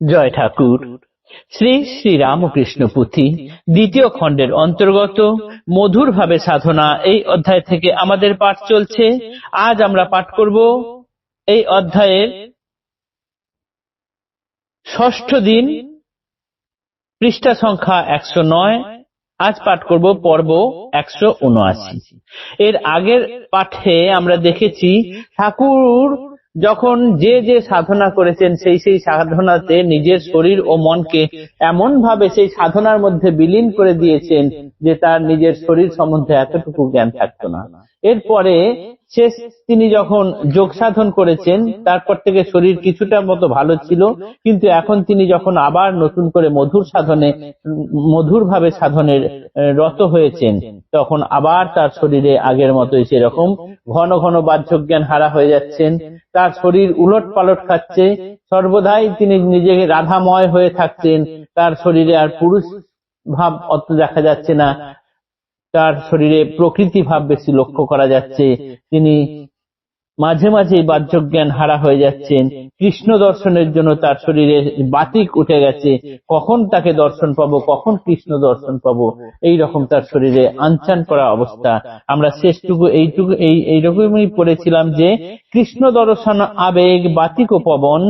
জয় ঠাকুর। শ্রী শ্রী রামকৃষ্ণ পুঁথি দ্বিতীয় খণ্ডের অন্তর্গত মধুর ভাবে সাধনা এই অধ্যায় থেকে আমাদের পাঠ চলছে। আজ আমরা পাঠ করব এই অধ্যায়ের ষষ্ঠ দিন, পৃষ্ঠা সংখ্যা একশো নয়। আজ পাঠ করব পর্ব একশো উনআশি। এর আগের পাঠে আমরা দেখেছি ঠাকুর যখন যে যে সাধনা করেছেন, সেই সেই সাধনাতে নিজের শরীর ও মনকে এমন ভাবে সেই সাধনার মধ্যে বিলীন করে দিয়েছেন যে তার নিজের শরীর সম্বন্ধে এতটুকু জ্ঞান থাকতো না। এরপরে শেষ তিনি যখন যোগ সাধন করেছেন, তারপর থেকে শরীর কিছুটা মতো ভালো ছিল, কিন্তু এখন তিনি যখন আবার নতুন করে মধুর সাধনে মধুর ভাবে সাধনের রত হয়েছেন, তখন আবার তার শরীরে আগের মতোই সেরকম ঘন ঘন বাহ্য জ্ঞান হারা হয়ে যাচ্ছেন, তার শরীর উলট পালট খাচ্ছে, সর্বদাই তিনি নিজেকে রাধাময় হয়ে থাকছেন, তার শরীরে আর পুরুষ ভাব অত দেখা যাচ্ছে না তার শরীরে প্রকৃতি ভাব বেশি লক্ষ্য করা যাচ্ছে। তিনি মাঝে মাঝে বাহ্য জ্ঞান হারা হয়ে যাচ্ছেন কৃষ্ণ দর্শনের জন্য তার শরীরে বাতিক উঠে গেছে। কখন তাকে দর্শন পাবো? কখন কৃষ্ণ দর্শন পাবো? এই রকম তার শরীরে আনচান করা অবস্থা। আমরা শেষটুকু এইটুকু এই এইরকমই পড়েছিলাম যে, কৃষ্ণ দর্শন আবেগ, বাতিক পবন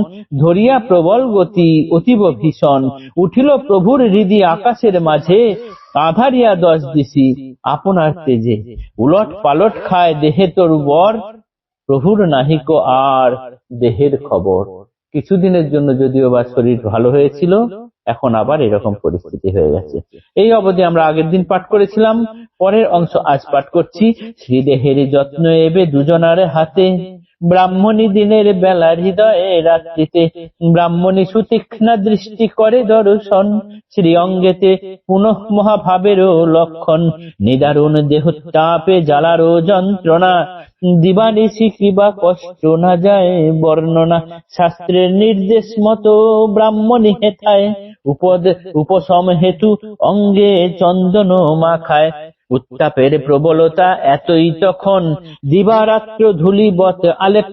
ধরিয়া প্রবল গতি অতীব ভীষণ। উঠিল প্রভুর হৃদি আকাশের মাঝে আধারিয়া দশ দিছি আপনার তেজে উলট পালট খায় দেহে তোর বর। প্রভুর নাহিক আর দেহের খবর। কিছুদিনের জন্য যদিও বা শরীর ভালো হয়েছিল, এখন আবার এরকম পরিস্থিতি হয়ে গেছে। এই অবধি আমরা আগের দিন পাঠ করেছিলাম, পরের অংশ আজ পাঠ করছি, শ্রীদেহের যত্ন এবে দুজনার হাতে। ব্রাহ্মণী দিনের বেলা হৃদয়ে রাত্রিতে ব্রাহ্মণী সুতীক্ষ্ণ দৃষ্টি করে দর্শন, শ্রী অঙ্গেতে পুনঃ মহাভাবেরও লক্ষণ, নিদারুণ দেহ তাপে জ্বালারও যন্ত্রণা দিবানিশি কিবা কষ্ট না যায়, বর্ণনা শাস্ত্রের নির্দেশ মতো ব্রাহ্মণী হেথায়, উপদ উপশম হেতু অঙ্গে চন্দন মাখায়। উত্তাপের প্রবলতা এতই তখন, দিবারাত্র ধুলিবত আলেপ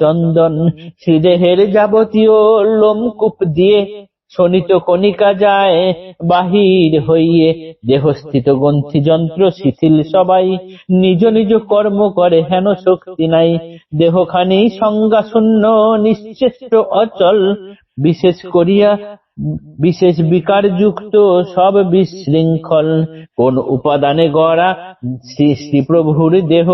চন্দন, শ্রীদেহের যাবতীয় লোমকূপ দিয়ে শোনিত কণিকা যায় বাহির হইয়ে। দেহস্থিত গ্রন্থি যন্ত্র শিথিল সবাই। নিজ নিজ কর্ম করে, হেন শক্তি নাই। দেহখানি সংজ্ঞা শূন্য নিশ্চেষ্ট, অচল। বিশেষ করিয়া, বিশেষ বিকার যুক্ত সব বিশৃঙ্খল। কোন উপাদানে গড়া শ্রী শ্রী প্রভুর দেহ।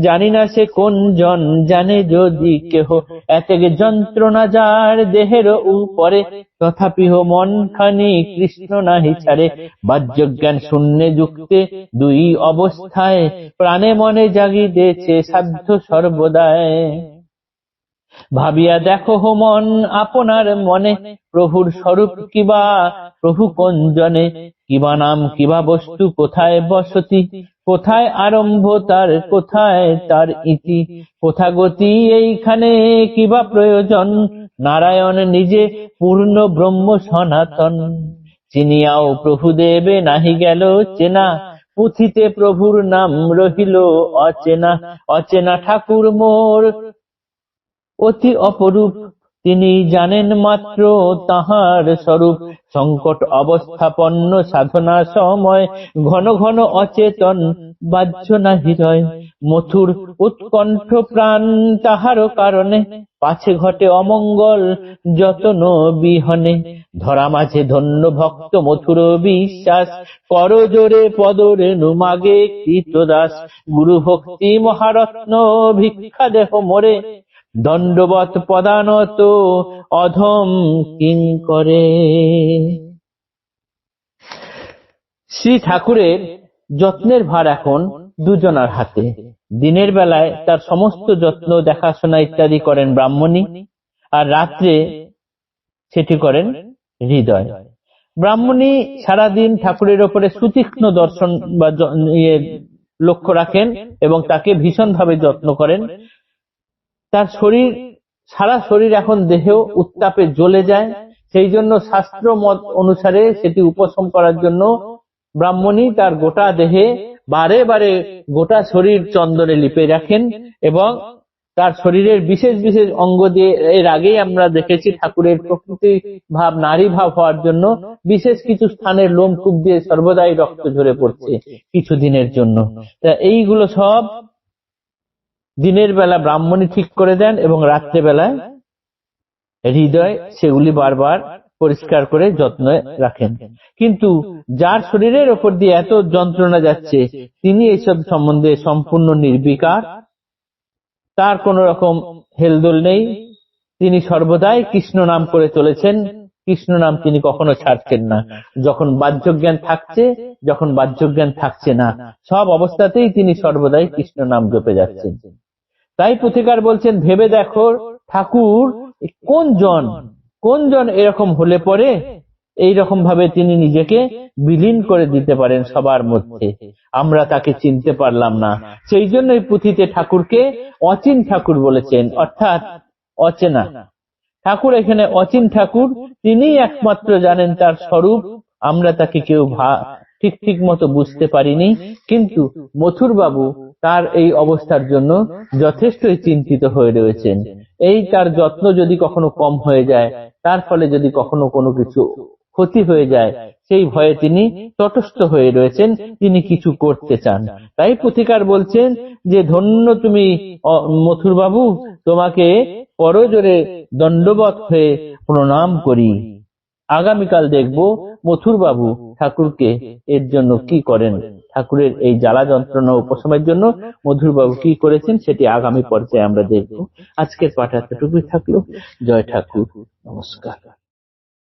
জানি না সে কোন জন জানে যদি কেহ। এতে যন্ত্রণা যার দেহের উপরে, তথাপি মন খানি কৃষ্ণ নাহি ছাড়ে। বাহ্য জ্ঞান শূন্যে যুক্তে দুই অবস্থায়, প্রাণে মনে জাগিতেছে সাধ্য সর্বদায়। ভাবিয়া দেখো হো মন আপনার মনে, প্রভুর স্বরূপ কিবা, প্রভু কোন জনে কিবা নাম, কিবা বস্তু কোথায় বসতি? কোথায় আরম্ভ, তার কোথায়, তার ইতি? কোথা গতি? এইখানে কিবা প্রয়োজন? নারায়ণ নিজে পূর্ণ ব্রহ্ম সনাতন। চিনিয়াও প্রভু দেবে নাহি গেল চেনা। পুঁথিতে প্রভুর নাম রহিল অচেনা। অচেনা ঠাকুর মোর অতি অপরূপ। তিনি জানেন মাত্র তাহার স্বরূপ। সংকট অবস্থাপন্ন সাধনা সময় ঘন ঘন অচেতন বাহ্য না হৃদয় মথুর উৎকণ্ঠ প্রাণ তাহার কারণে পাছে ঘটে অমঙ্গল যতন বিহনে। ধরা মাঝে ধন্য ভক্ত মথুর বিশ্বাস, কর জোরে পদরে নুমাগে কৃতদাস। গুরু ভক্তি মহারত্ন ভিক্ষা দেহ মোরে দণ্ডবত পদানত অধম কিং করে। শ্রী ঠাকুরের যত্নের ভার এখন দুজনার হাতে। দিনের বেলায় তার সমস্ত যত্ন, দেখাশোনা ইত্যাদি করেন ব্রাহ্মণী আর রাত্রে সেটি করেন হৃদয়। ব্রাহ্মণী সারাদিন ঠাকুরের ওপরে সুতীক্ষ্ণ দর্শন বা ইয়ে লক্ষ্য রাখেন এবং তাকে ভীষণভাবে যত্ন করেন। তার শরীর, সারা শরীর এখন দেহ উত্তাপে জ্বলে যায়। সেই জন্য শাস্ত্র মত অনুসারে সেটি উপশম করার জন্য ব্রাহ্মণী তার গোটা দেহে বারে বারে গোটা শরীর চন্দনে লিপে রাখেন এবং তার শরীরের বিশেষ বিশেষ অঙ্গ দিয়ে এর আগেই আমরা দেখেছি ঠাকুরের প্রকৃতি ভাব, নারী ভাব হওয়ার জন্য বিশেষ কিছু স্থানের লোমকূপ দিয়ে সর্বদাই রক্ত ঝরে পড়ছে কিছু দিনের জন্য। তা এইগুলো সব দিনের বেলা ব্রাহ্মণী ঠিক করে দেন এবং রাত্রে বেলায় হৃদয় সেগুলি বারবার পরিষ্কার করে যত্ন রাখেন। কিন্তু যার শরীরের ওপর দিয়ে এত যন্ত্রণা যাচ্ছে, তিনি এইসব সম্বন্ধে সম্পূর্ণ নির্বিকার। তার কোন রকম হেলদোল নেই। তিনি সর্বদাই কৃষ্ণ নাম করে চলেছেন। কৃষ্ণ নাম তিনি কখনো ছাড়ছেন না। যখন বাহ্য জ্ঞান থাকছে, যখন বাহ্য জ্ঞান থাকছে না। সব অবস্থাতেই তিনি সর্বদাই কৃষ্ণ নাম জপে যাচ্ছেন। তাই পুথিকার বলছেন, ভেবে দেখো ঠাকুর কোন জন কোন জন এরকম হলে পরে এই রকম ভাবে তিনি নিজেকে বিলীন করে দিতে পারেন সবার মধ্যে। আমরা তাকে চিনতে পারলাম না। সেই জন্য পুঁথিতে ঠাকুরকে অচিন ঠাকুর বলেছেন, অর্থাৎ অচেনা। ঠাকুর এখানে অচিন ঠাকুর তিনি একমাত্র জানেন তার স্বরূপ। আমরা তাকে কেউ ঠিক ঠিক মতো বুঝতে পারিনি। কিন্তু মথুর বাবু তার এই অবস্থার জন্য যথেষ্টই চিন্তিত হয়ে রয়েছেন। এই তার যত্ন যদি কখনো কম হয়ে যায়, তার ফলে যদি কখনো কোনো কিছু ক্ষতি হয়ে যায়, সেই ভয়ে তিনি তটস্থ হয়ে রয়েছেন, তিনি কিছু করতে চান। তাই প্রতিকার বলছেন যে, ধন্য তুমি মথুর বাবু তোমাকে পরজোরে দণ্ডবত হয়ে প্রণাম করি। আগামীকাল দেখব মথুর বাবু ঠাকুরকে এর জন্য কি করেন? ঠাকুরের এই জ্বালা যন্ত্রণা উপশমের জন্য মধুরবাবু কি করেছেন সেটি আগামী পর্যায়ে আমরা দেখব। আজকের পাঠ এতটুকুই থাকল। জয় ঠাকুর। নমস্কার।